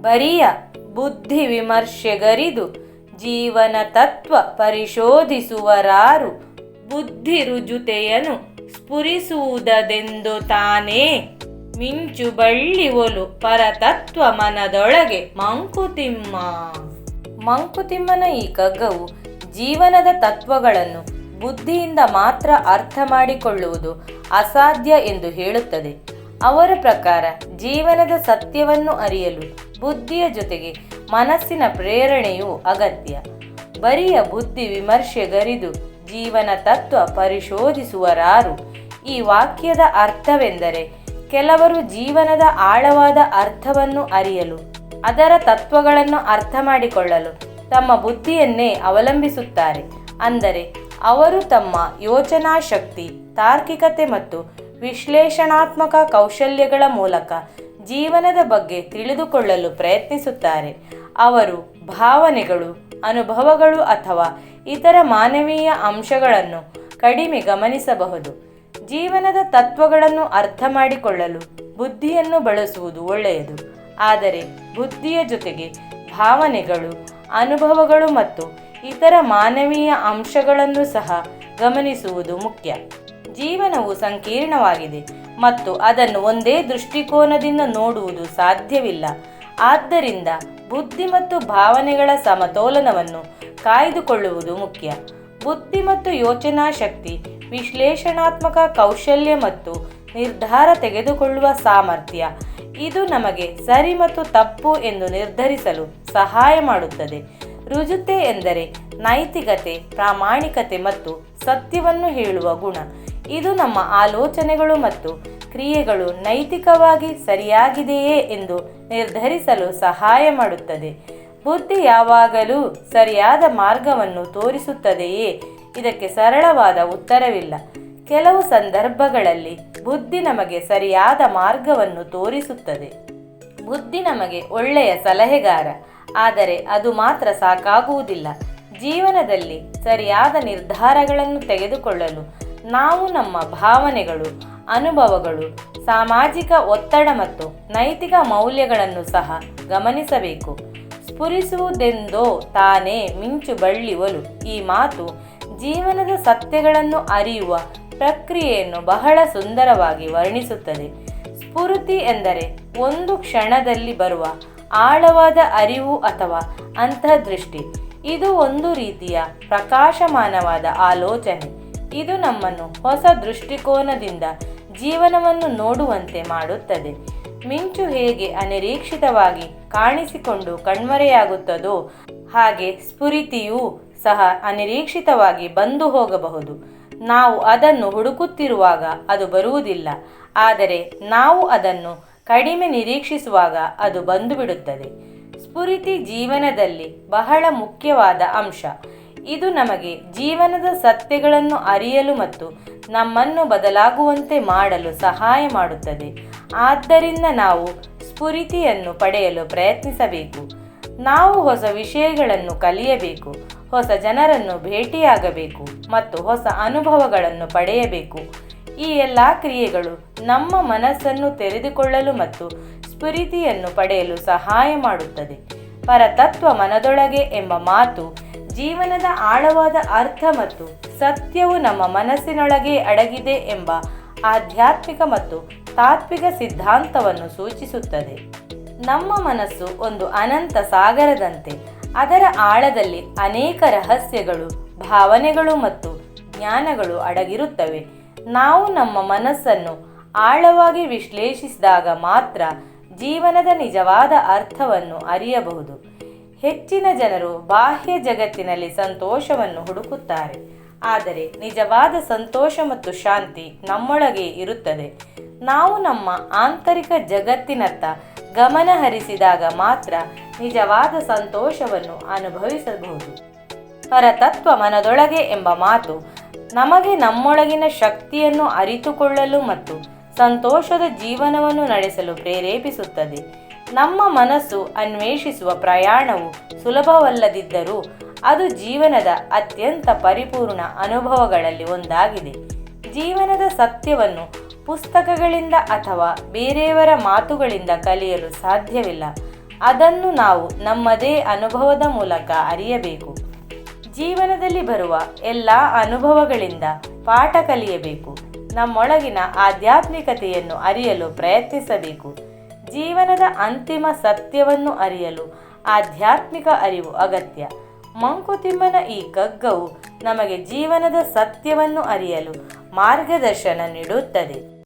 ಬರಿಯ ಬುದ್ಧಿ ವಿಮರ್ಶೆಗರಿದು ಜೀವನ ತತ್ವ ಪರಿಶೋಧಿಸುವರಾರು ಬುದ್ಧಿ ರುಜುತೆಯನು ಸ್ಫುರಿಸುವುದೆಂದು ತಾನೇ ಮಿಂಚು ಬಳ್ಳಿ ಒಲು ಪರತತ್ವ ಮನದೊಳಗೆ ಮಂಕುತಿಮ್ಮ. ಮಂಕುತಿಮ್ಮನ ಈ ಕಗ್ಗವು ಜೀವನದ ತತ್ವಗಳನ್ನು ಬುದ್ಧಿಯಿಂದ ಮಾತ್ರ ಅರ್ಥ ಮಾಡಿಕೊಳ್ಳುವುದು ಅಸಾಧ್ಯ ಎಂದು ಹೇಳುತ್ತದೆ. ಅವರ ಪ್ರಕಾರ ಜೀವನದ ಸತ್ಯವನ್ನು ಅರಿಯಲು ಬುದ್ಧಿಯ ಜೊತೆಗೆ ಮನಸ್ಸಿನ ಪ್ರೇರಣೆಯು ಅಗತ್ಯ. ಬರಿಯ ಬುದ್ಧಿ ವಿಮರ್ಶೆಗರಿದು ಜೀವನ ತತ್ವ ಪರಿಶೋಧಿಸುವರಾರು. ಈ ವಾಕ್ಯದ ಅರ್ಥವೆಂದರೆ ಕೆಲವರು ಜೀವನದ ಆಳವಾದ ಅರ್ಥವನ್ನು ಅರಿಯಲು, ಅದರ ತತ್ವಗಳನ್ನು ಅರ್ಥ ಮಾಡಿಕೊಳ್ಳಲು ತಮ್ಮ ಬುದ್ಧಿಯನ್ನೇ ಅವಲಂಬಿಸುತ್ತಾರೆ. ಅಂದರೆ ಅವರು ತಮ್ಮ ಯೋಚನಾ ಶಕ್ತಿ ತಾರ್ಕಿಕತೆ ಮತ್ತು ವಿಶ್ಲೇಷಣಾತ್ಮಕ ಕೌಶಲ್ಯಗಳ ಮೂಲಕ ಜೀವನದ ಬಗ್ಗೆ ತಿಳಿದುಕೊಳ್ಳಲು ಪ್ರಯತ್ನಿಸುತ್ತಾರೆ. ಅವರು ಭಾವನೆಗಳು, ಅನುಭವಗಳು ಅಥವಾ ಇತರ ಮಾನವೀಯ ಅಂಶಗಳನ್ನು ಕಡಿಮೆ ಗಮನಿಸಬಹುದು. ಜೀವನದ ತತ್ವಗಳನ್ನು ಅರ್ಥ ಮಾಡಿಕೊಳ್ಳಲು ಬುದ್ಧಿಯನ್ನು ಬಳಸುವುದು ಒಳ್ಳೆಯದು. ಆದರೆ ಬುದ್ಧಿಯ ಜೊತೆಗೆ ಭಾವನೆಗಳು, ಅನುಭವಗಳು ಮತ್ತು ಇತರ ಮಾನವೀಯ ಅಂಶಗಳನ್ನು ಸಹ ಗಮನಿಸುವುದು ಮುಖ್ಯ. ಜೀವನವು ಸಂಕೀರ್ಣವಾಗಿದೆ ಮತ್ತು ಅದನ್ನು ಒಂದೇ ದೃಷ್ಟಿಕೋನದಿಂದ ನೋಡುವುದು ಸಾಧ್ಯವಿಲ್ಲ. ಆದ್ದರಿಂದ ಬುದ್ಧಿ ಮತ್ತು ಭಾವನೆಗಳ ಸಮತೋಲನವನ್ನು ಕಾಯ್ದುಕೊಳ್ಳುವುದು ಮುಖ್ಯ. ಬುದ್ಧಿ ಮತ್ತು ಯೋಚನಾ ಶಕ್ತಿ, ವಿಶ್ಲೇಷಣಾತ್ಮಕ ಕೌಶಲ್ಯ ಮತ್ತು ನಿರ್ಧಾರ ತೆಗೆದುಕೊಳ್ಳುವ ಸಾಮರ್ಥ್ಯ, ಇದು ನಮಗೆ ಸರಿ ಮತ್ತು ತಪ್ಪು ಎಂದು ನಿರ್ಧರಿಸಲು ಸಹಾಯ ಮಾಡುತ್ತದೆ. ರುಜುತೆ ಎಂದರೆ ನೈತಿಕತೆ, ಪ್ರಾಮಾಣಿಕತೆ ಮತ್ತು ಸತ್ಯವನ್ನು ಹೇಳುವ ಗುಣ. ಇದು ನಮ್ಮ ಆಲೋಚನೆಗಳು ಮತ್ತು ಕ್ರಿಯೆಗಳು ನೈತಿಕವಾಗಿ ಸರಿಯಾಗಿದೆಯೇ ಎಂದು ನಿರ್ಧರಿಸಲು ಸಹಾಯ ಮಾಡುತ್ತದೆ. ಬುದ್ಧಿ ಯಾವಾಗಲೂ ಸರಿಯಾದ ಮಾರ್ಗವನ್ನು ತೋರಿಸುತ್ತದೆಯೇ? ಇದಕ್ಕೆ ಸರಳವಾದ ಉತ್ತರವಿಲ್ಲ. ಕೆಲವು ಸಂದರ್ಭಗಳಲ್ಲಿ ಬುದ್ಧಿ ನಮಗೆ ಸರಿಯಾದ ಮಾರ್ಗವನ್ನು ತೋರಿಸುತ್ತದೆ. ಬುದ್ಧಿ ನಮಗೆ ಒಳ್ಳೆಯ ಸಲಹೆಗಾರ, ಆದರೆ ಅದು ಮಾತ್ರ ಸಾಕಾಗುವುದಿಲ್ಲ. ಜೀವನದಲ್ಲಿ ಸರಿಯಾದ ನಿರ್ಧಾರಗಳನ್ನು ತೆಗೆದುಕೊಳ್ಳಲು ನಾವು ನಮ್ಮ ಭಾವನೆಗಳು, ಅನುಭವಗಳು, ಸಾಮಾಜಿಕ ಒತ್ತಡ ಮತ್ತು ನೈತಿಕ ಮೌಲ್ಯಗಳನ್ನು ಸಹ ಗಮನಿಸಬೇಕು. ಸ್ಫುರಿಸುವುದೆಂದೋ ತಾನೇ ಮಿಂಚು ಬಳ್ಳಿವಲು ಈ ಮಾತು ಜೀವನದ ಸತ್ಯಗಳನ್ನು ಅರಿಯುವ ಪ್ರಕ್ರಿಯೆಯನ್ನು ಬಹಳ ಸುಂದರವಾಗಿ ವರ್ಣಿಸುತ್ತದೆ. ಸ್ಫುರುತಿ ಎಂದರೆ ಒಂದು ಕ್ಷಣದಲ್ಲಿ ಬರುವ ಆಳವಾದ ಅರಿವು ಅಥವಾ ಅಂತರ್ದೃಷ್ಟಿ ಇದು ಒಂದು ರೀತಿಯ ಪ್ರಕಾಶಮಾನವಾದ ಆಲೋಚನೆ. ಇದು ನಮ್ಮನ್ನು ಹೊಸ ದೃಷ್ಟಿಕೋನದಿಂದ ಜೀವನವನ್ನು ನೋಡುವಂತೆ ಮಾಡುತ್ತದೆ. ಮಿಂಚು ಹೇಗೆ ಅನಿರೀಕ್ಷಿತವಾಗಿ ಕಾಣಿಸಿಕೊಂಡು ಕಣ್ಮರೆಯಾಗುತ್ತದೋ ಹಾಗೆ ಸ್ಫುರಿತಿಯೂ ಸಹ ಅನಿರೀಕ್ಷಿತವಾಗಿ ಬಂದು ಹೋಗಬಹುದು. ನಾವು ಅದನ್ನು ಹುಡುಕುತ್ತಿರುವಾಗ ಅದು ಬರುವುದಿಲ್ಲ, ಆದರೆ ನಾವು ಅದನ್ನು ಕಡಿಮೆ ನಿರೀಕ್ಷಿಸುವಾಗ ಅದು ಬಂದು ಬಿಡುತ್ತದೆ ಸ್ಫುರಿತಿ ಜೀವನದಲ್ಲಿ ಬಹಳ ಮುಖ್ಯವಾದ ಅಂಶ. ಇದು ನಮಗೆ ಜೀವನದ ಸತ್ಯಗಳನ್ನು ಅರಿಯಲು ಮತ್ತು ನಮ್ಮನ್ನು ಬದಲಾಗುವಂತೆ ಮಾಡಲು ಸಹಾಯ ಮಾಡುತ್ತದೆ. ಆದ್ದರಿಂದ ನಾವು ಸ್ಫುರಿತಿಯನ್ನು ಪಡೆಯಲು ಪ್ರಯತ್ನಿಸಬೇಕು. ನಾವು ಹೊಸ ವಿಷಯಗಳನ್ನು ಕಲಿಯಬೇಕು. ಹೊಸ ಜನರನ್ನು ಭೇಟಿಯಾಗಬೇಕು ಮತ್ತು ಹೊಸ ಅನುಭವಗಳನ್ನು ಪಡೆಯಬೇಕು. ಈ ಎಲ್ಲ ಕ್ರಿಯೆಗಳು ನಮ್ಮ ಮನಸ್ಸನ್ನು ತೆರೆದುಕೊಳ್ಳಲು ಮತ್ತು ಸ್ಫುರಿತಿಯನ್ನು ಪಡೆಯಲು ಸಹಾಯ ಮಾಡುತ್ತದೆ. ಪರತತ್ವ ಮನದೊಳಗೆ ಎಂಬ ಮಾತು ಜೀವನದ ಆಳವಾದ ಅರ್ಥ ಮತ್ತು ಸತ್ಯವು ನಮ್ಮ ಮನಸ್ಸಿನೊಳಗೆ ಅಡಗಿದೆ ಎಂಬ ಆಧ್ಯಾತ್ಮಿಕ ಮತ್ತು ತಾತ್ವಿಕ ಸಿದ್ಧಾಂತವನ್ನು ಸೂಚಿಸುತ್ತದೆ. ನಮ್ಮ ಮನಸ್ಸು ಒಂದು ಅನಂತ ಸಾಗರದಂತೆ ಅದರ ಆಳದಲ್ಲಿ ಅನೇಕ ರಹಸ್ಯಗಳು, ಭಾವನೆಗಳು ಮತ್ತು ಜ್ಞಾನಗಳು ಅಡಗಿರುತ್ತವೆ. ನಾವು ನಮ್ಮ ಮನಸ್ಸನ್ನು ಆಳವಾಗಿ ವಿಶ್ಲೇಷಿಸಿದಾಗ ಮಾತ್ರ ಜೀವನದ ನಿಜವಾದ ಅರ್ಥವನ್ನು ಅರಿಯಬಹುದು. ಹೆಚ್ಚಿನ ಜನರು ಬಾಹ್ಯ ಜಗತ್ತಿನಲ್ಲಿ ಸಂತೋಷವನ್ನು ಹುಡುಕುತ್ತಾರೆ. ಆದರೆ ನಿಜವಾದ ಸಂತೋಷ ಮತ್ತು ಶಾಂತಿ ನಮ್ಮೊಳಗೆ ಇರುತ್ತದೆ. ನಾವು ನಮ್ಮ ಆಂತರಿಕ ಜಗತ್ತಿನತ್ತ ಗಮನ ಹರಿಸಿದಾಗ ಮಾತ್ರ ನಿಜವಾದ ಸಂತೋಷವನ್ನು ಅನುಭವಿಸಬಹುದು. ಪರತತ್ವ ಮನದೊಳಗೆ ಎಂಬ ಮಾತು ನಮಗೆ ನಮ್ಮೊಳಗಿನ ಶಕ್ತಿಯನ್ನು ಅರಿತುಕೊಳ್ಳಲು ಮತ್ತು ಸಂತೋಷದ ಜೀವನವನ್ನು ನಡೆಸಲು ಪ್ರೇರೇಪಿಸುತ್ತದೆ. ನಮ್ಮ ಮನಸ್ಸು ಅನ್ವೇಷಿಸುವ ಪ್ರಯಾಣವು ಸುಲಭವಲ್ಲದಿದ್ದರೂ ಅದು ಜೀವನದ ಅತ್ಯಂತ ಪರಿಪೂರ್ಣ ಅನುಭವಗಳಲ್ಲಿ ಒಂದಾಗಿದೆ. ಜೀವನದ ಸತ್ಯವನ್ನು ಪುಸ್ತಕಗಳಿಂದ ಅಥವಾ ಬೇರೆಯವರ ಮಾತುಗಳಿಂದ ಕಲಿಯಲು ಸಾಧ್ಯವಿಲ್ಲ. ಅದನ್ನು ನಾವು ನಮ್ಮದೇ ಅನುಭವದ ಮೂಲಕ ಅರಿಯಬೇಕು. ಜೀವನದಲ್ಲಿ ಬರುವ ಎಲ್ಲ ಅನುಭವಗಳಿಂದ ಪಾಠ ಕಲಿಯಬೇಕು. ನಮ್ಮೊಳಗಿನ ಆಧ್ಯಾತ್ಮಿಕತೆಯನ್ನು ಅರಿಯಲು ಪ್ರಯತ್ನಿಸಬೇಕು. ಜೀವನದ ಅಂತಿಮ ಸತ್ಯವನ್ನು ಅರಿಯಲು ಆಧ್ಯಾತ್ಮಿಕ ಅರಿವು ಅಗತ್ಯ. ಮಂಕುತಿಮ್ಮನ ಈ ಕಗ್ಗವು ನಮಗೆ ಜೀವನದ ಸತ್ಯವನ್ನು ಅರಿಯಲು ಮಾರ್ಗದರ್ಶನ ನೀಡುತ್ತದೆ.